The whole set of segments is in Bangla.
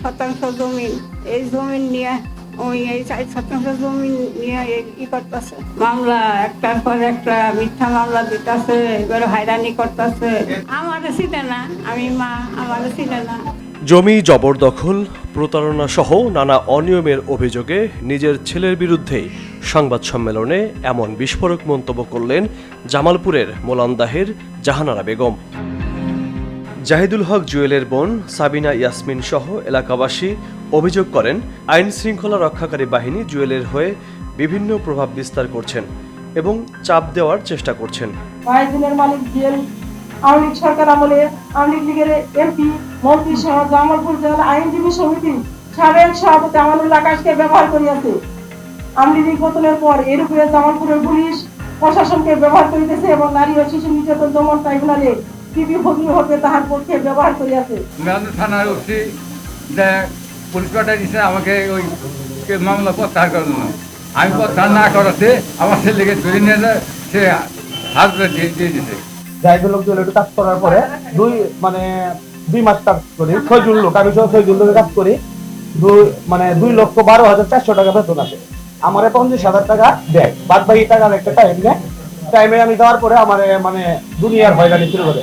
শতাংশ জমি, এই জমি নিয়ে ওই এই চার শতাংশ জমি নিয়ে ই করতেছে। মামলা, একটার পর একটা মিথ্যা মামলা দিতেছে, এবার হয়রানি করতেছে। না, আমি মা না। জমি জবরদখল, প্রতারণা সহ নানা অনিয়মের অভিযোগে নিজের ছেলের বিরুদ্ধে সংবাদ সম্মেলনে এমন বিস্ফোরক মন্তব্য করলেন জামালপুরের মোলান্দাহের জাহানারা বেগম। জাহিদুল হক জুয়েলের বোন সাবিনা ইয়াসমিন সহ এলাকাবাসী অভিযোগ করেন, আইন শৃঙ্খলা রক্ষাকারী বাহিনী জুয়েলের হয়ে বিভিন্ন প্রভাব বিস্তার করছেন এবং চাপ দেওয়ার চেষ্টা করছেন। বাইশ মালিক জেল আওয়ামী লীগ সরকার আমলে আওয়ামী লীগের এমপি মন্ত্রী সহ জামালপুর জেলা আইনজীবী সমিতি সাবেক সভাপতি আমানুল আকাশকে ব্যবহার করিয়াছে। আওয়ামী লীগ পতনের পর এর উপরে জামালপুরের পুলিশ প্রশাসনকে ব্যবহার করিতেছে এবং নারী ও শিশু নির্যাতন দমন ট্রাইব্যুনালে টিভি ফজল হতে তাহার পক্ষে ব্যবহার করিয়াছে। যে পুলিশ দিচ্ছে আমাকে ওই কে মামলা প্রত্যাহার করার জন্য। আমি প্রত্যাহার না করাতে আমার ছেলেকে ধরে নিয়ে যায় সে হাত দিয়ে দিয়ে দিছে। জাহিদুল লোক জুয়েলারি কাজ করার পরে দুই মানে দুই মাস কাজ করি ছয়জন লোক আমি সহ ছয়জন লোকের কাজ করি। দুই মানে দুই লক্ষ বারো হাজার চারশো টাকা বেতন আসে। আমার এখন পঞ্চাশ হাজার টাকা দেয় বাদ বাকি টাকার একটা টাইম নেয় টাইমে আমি দেওয়ার পরে আমার মানে দুনিয়ার হয়রানি শুরু করে।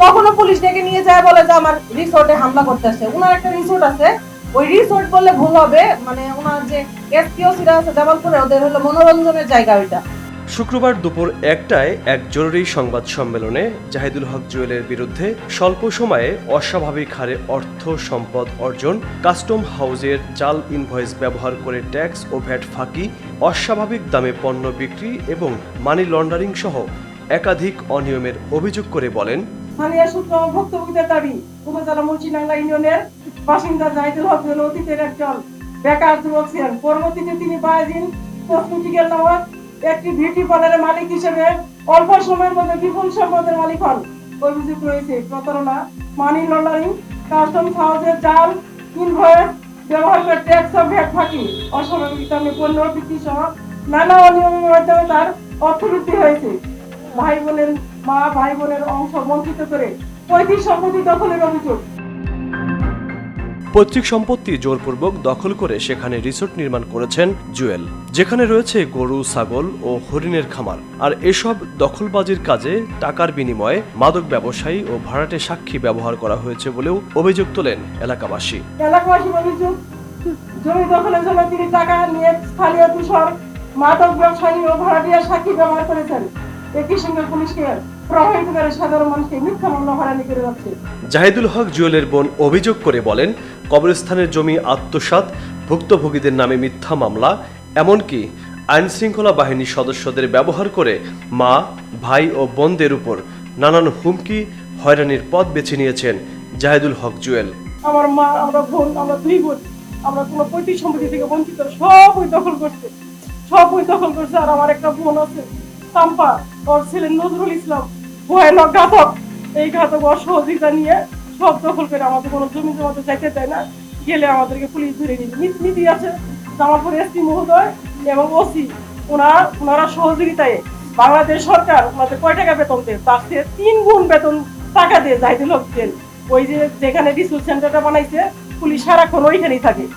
কখনো পুলিশ ডেকে নিয়ে যায়, বলে যে আমার রিসোর্টে হামলা করতে আসছে। ওনার একটা রিসোর্ট আছে। ওই রিসোর্ট বললে ভুল হবে। মানে ওনার যে এসপি ওসিরা আছে, জামালপুরে, ওদের হলো মনোরঞ্জনের জায়গা ওইটা। শুক্রবার দুপুর একটায় এক জরুরি সংবাদ সম্মেলনে জাহিদুল হক জুয়েলের বিরুদ্ধে স্বল্প সময়ে অস্বাভাবিক হারে অর্থ সম্পদ অর্জন, কাস্টম হাউজের জাল ইনভয়েস ব্যবহার করে ট্যাক্স ও ভ্যাট ফাঁকি, অস্বাভাবিক দামে পণ্য বিক্রি এবং মানি লন্ডারিং সহ একাধিক অনিয়মের অভিযোগ করে বলেন স্থানীয় সূত্র ভুক্তভোগীদের দাবি। উপজেলা মুন্সিডাঙ্গা ইউনিয়নের বাসিন্দা জাহিদুল হক হল অতীতের একজন বেকার যুবক ছিলেন। পরবর্তীতে তিনি বায়াজিন কসমেটিক্যাল নামক একটি বিউটি পার্লারের মালিক হিসেবে অল্প সময়ের মধ্যে বিপুল সম্পদের মালিক হন। অভিযোগ রয়েছে, প্রতারণা মানি লন্ডারিং কাস্টমস হাউসের জাল ইনভয়েস ব্যবহার করে ট্যাক্স ও ভ্যাট ফাঁকি, অস্বাভাবিক দামে পণ্য বিক্রি সহ নানা অনিয়মের মাধ্যমে তার অর্থবৃদ্ধি হয়েছে। ভাই বোনের মা ভাই বোনের অংশ বঞ্চিত করে পৈতৃক সম্পত্তি দখলের অভিযোগ। পৈতৃক সম্পত্তি জোরপূর্বক দখল করে সেখানে রিসোর্ট নির্মাণ করেছেন জুয়েল যেখানে রয়েছে গরু ছাগল ও হরিণের খামার। আর এসব দখলবাজির কাজে টাকার বিনিময়ে মাদক ব্যবসায়ী ও ভাড়াটে সাক্ষী ব্যবহার করা হয়েছে বলেও অভিযোগ তোলেন এলাকাবাসী। এলাকাবাসীর অভিযোগ জমি দখলের জন্য তিনি টাকা নিয়ে স্থানীয় তুষর মাদক ব্যবসায়ী ও ভাড়াটিয়া সাক্ষী ব্যবহার করেছেন। একই সঙ্গে পুলিশকে প্রভাবিত করে সাধারণ মানুষকে মিথ্যা মামলা হয়রানি করে যাচ্ছে। জাহিদুল হক জুয়েলের বোন অভিযোগ করে বলেন কবরস্থানের জমি আত্মসাৎ ভুক্তভোগীদের নামে মিথ্যা মামলা এমনকি আইন শৃঙ্খলা বাহিনীর সদস্যদের ব্যবহার করে মা ভাই ও বোনদের উপর নানান হুমকি হয়রানির পথ বেছে নিয়েছেন জাহিদুল হক জুয়েল। আমার মা আমরা বোন আমরা দুই বোন আমরা কোনো পৈতৃক সম্পত্তি থেকে বঞ্চিত সব ওই দখল করছে। সব ওই দখল করছে আর আমার একটা বোন আছে। সাম্পা ওর ছেলে নজরুল ইসলাম ভয়ানক ঘাতক এই ঘাতক ওর সহযোগিতা নিয়ে সব দখল করে আমাদের কোনো জমি জমাতে চাইতে দেয় না। গেলে আমাদেরকে পুলিশ ধরে নিবে। নীতি- আছে, জামালপুর এসপি মহোদয় এবং ওসি। ওনারা ওনারা সহযোগিতায় বাংলাদেশ সরকার ওনাদের কয় টাকা বেতন দেয়? তার থেকে তিন গুণ বেতন টাকা দিয়ে জাহিদুল হক দেন ওই যে যেখানে রিসোর্স সেন্টারটা বানাইছে, পুলিশ সারাক্ষণ ওইখানেই থাকে।